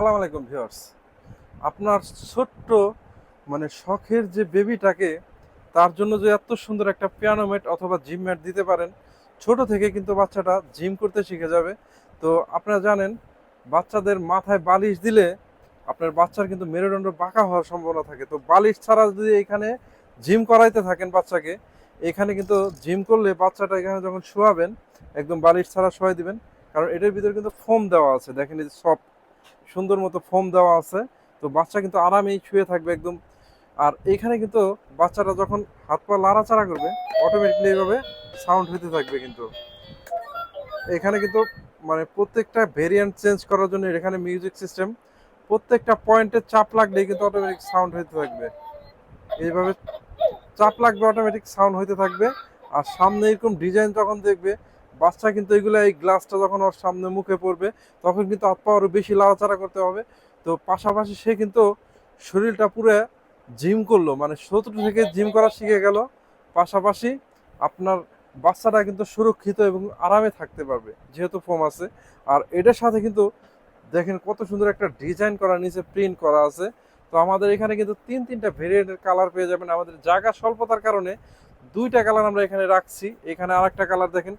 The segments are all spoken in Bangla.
আসসালামু আলাইকুম ভিউয়ার্স। আপনার ছোট্ট মানে শখের যে বেবিটাকে, তার জন্য যে এত সুন্দর একটা পিয়ানো ম্যাট অথবা জিম ম্যাট দিতে পারেন, ছোট থেকে কিন্তু বাচ্চাটা জিম করতে শিখে যাবে। তো আপনারা জানেন, বাচ্চাদের মাথায় বালিশ দিলে আপনার বাচ্চার কিন্তু মেরুদণ্ড বাঁকা হওয়ার সম্ভাবনা থাকে। তো বালিশ ছাড়া যদি এখানে জিম করাইতে থাকেন বাচ্চাকে, এখানে কিন্তু জিম করলে বাচ্চাটা এখানে যখন শোয়াবেন, একদম বালিশ ছাড়া শোয়াই দিবেন। কারণ এটার ভিতরে কিন্তু ফোম দেওয়া আছে। দেখেন এই সফট সুন্দর মতো ফোম দেওয়া আছে। তো বাচ্চা কিন্তু আরামেই শুয়ে থাকবে একদম। আর এখানে কিন্তু বাচ্চাটা যখন হাত পা লাড়াচাড়া করবে অটোমেটিকলি এইভাবে সাউন্ড হতে থাকবে কিন্তু। এখানে কিন্তু মানে প্রত্যেকটা ভেরিয়েন্ট চেঞ্জ করার জন্য এখানে মিউজিক সিস্টেম প্রত্যেকটা পয়েন্টে চাপ লাগলেই কিন্তু অটোমেটিক সাউন্ড হতে থাকবে। এইভাবে চাপ লাগবে অটোমেটিক সাউন্ড হতে থাকবে। আর সামনে এরকম ডিজাইন যখন দেখবে বাচ্চা কিন্তু এগুলো এই গ্লাসটা যখন ওর সামনে মুখে পড়বে, তখন কিন্তু হাত পা আরও বেশি লাড়াচাড়া করতে হবে। তো পাশাপাশি সে কিন্তু শরীরটা পুরো জিম করল মানে শত্রু থেকে জিম করা শিখে গেল। পাশাপাশি আপনার বাচ্চাটা কিন্তু সুরক্ষিত এবং আরামে থাকতে পারবে, যেহেতু ফোম আছে। আর এটার সাথে কিন্তু দেখেন কত সুন্দর একটা ডিজাইন করা, নিচে প্রিন্ট করা আছে। তো আমাদের এখানে কিন্তু তিন, তিনটা ভেরিয়েন্টের কালার পেয়ে যাবেন। আমাদের জায়গা স্বল্পতার কারণে দুইটা কালার আমরা এখানে রাখছি। এখানে আরেকটা কালার দেখেন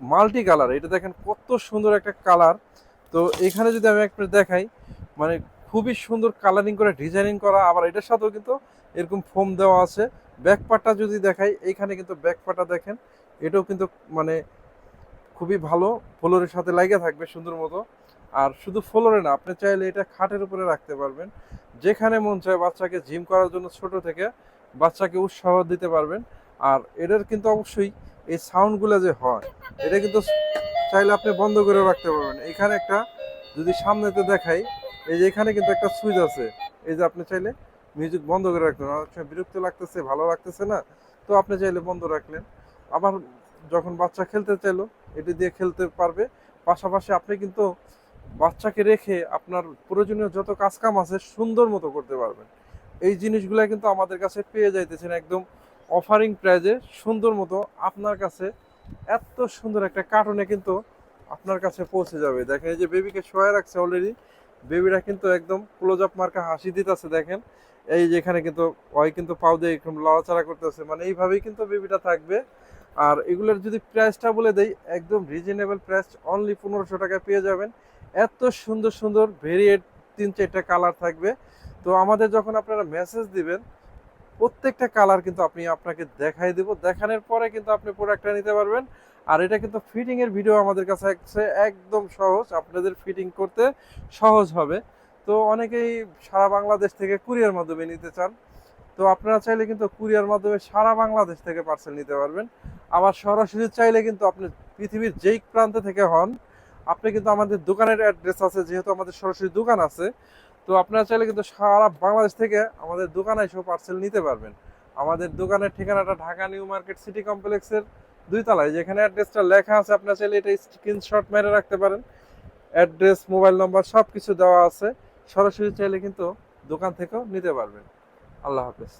মাল্টি কালার এটা দেখেন কত সুন্দর একটা কালার তো এখানে যদি আমি একটা দেখাই মানে খুবই সুন্দর কালারিং করে ডিজাইনিং করা, আবার এটার সাথেও কিন্তু এরকম ফোম দেওয়া আছে। ব্যাক পার্টটা যদি দেখাই এইখানে কিন্তু ব্যাক পার্টটা দেখেন, এটাও কিন্তু মানে খুবই ভালো। ফ্লোরের সাথে লাগে থাকবে সুন্দর মতো। আর শুধু ফ্লোরে না, আপনি চাইলে এটা খাটের উপরে রাখতে পারবেন। যেখানে মন চায় বাচ্চাকে জিম করার জন্য ছোট থেকে বাচ্চাকে উৎসাহ দিতে পারবেন। আর এটার কিন্তু অবশ্যই এই সাউন্ডগুলো যে হয়, এটা কিন্তু চাইলে আপনি বন্ধ করে রাখতে পারবেন। এখানে একটা যদি সামনেতে দেখাই, এই যে এখানে কিন্তু একটা সুইচ আছে। এই যে আপনি চাইলে মিউজিক বন্ধ করে রাখতে পারেন অনেক সময় বিরক্ত লাগতেছে, ভালো লাগতেছে না, তো আপনি চাইলে বন্ধ রাখলেন। আবার যখন বাচ্চা খেলতে চাইলো, এটি দিয়ে খেলতে পারবে। পাশাপাশি আপনি কিন্তু বাচ্চাকে রেখে আপনার প্রয়োজনীয় যত কাজ কাম আছে, সুন্দর মতো করতে পারবেন। এই জিনিসগুলো কিন্তু আমাদের কাছে পেয়ে যাইতেছেন একদম অফারিং প্রাইজে সুন্দর মতো আপনার কাছে এত সুন্দর একটা কার্টুনে কিন্তু আপনার কাছে পৌঁছে যাবে। দেখেন, এই যে বেবিকে শোয়া রাখছে অলরেডি বেবিটা কিন্তু একদম ক্লোজ আপ মার্কা হাসি দিতেছে, দেখেন। এই যে এখানে কিন্তু ওই কিন্তু পাও দিয়ে এরকম লড়াচড়া করতেছে মানে এইভাবেই কিন্তু বেবিটা থাকবে। আর এগুলোর যদি প্রাইসটা বলে দেই, একদম রিজনেবল প্রাইস অনলি পনেরোশো টাকায় পেয়ে যাবেন। এত সুন্দর সুন্দর ভেরিয়েট তিন চারটা কালার থাকবে। তো আমাদের যখন আপনারা মেসেজ দিবেন প্রত্যেকটা কালার কিন্তু আপনি আপনাকে দেখাই দেব। দেখানোর পরে কিন্তু আপনি প্রোডাক্টটা নিতে পারবেন। আর এটা কিন্তু ফিটিং এর ভিডিও আমাদের কাছে আছে, একদম সহজ। আপনাদের ফিটিং করতে সহজ হবে। তো অনেকেই সারা বাংলাদেশ থেকে কুরিয়ার মাধ্যমে নিতে চান। তো আপনারা চাইলে কিন্তু কুরিয়ার মাধ্যমে সারা বাংলাদেশ থেকে পার্সেল নিতে পারবেন। আবার সরাসরি চাইলে কিন্তু আপনি পৃথিবীর যেই প্রান্ত থেকে হন, আপনি কিন্তু আমাদের দোকানের অ্যাড্রেস আছে, যেহেতু আমাদের সরাসরি দোকান আছে। তো আপনারা চাইলে কিন্তু সারা বাংলাদেশ থেকে আমাদের দোকানে এসব পার্সেল নিতে পারবেন। আমাদের দোকানের ঠিকানাটা ঢাকা নিউ মার্কেট সিটি কমপ্লেক্সের দুই তলায় যেখানে অ্যাড্রেসটা লেখা আছে, আপনার চাইলে এটা স্ক্রিনশট মেরে রাখতে পারেন। অ্যাড্রেস মোবাইল নম্বর সব কিছু দেওয়া আছে। সরাসরি চাইলে কিন্তু দোকান থেকেও নিতে পারবেন। আল্লাহ হাফেজ।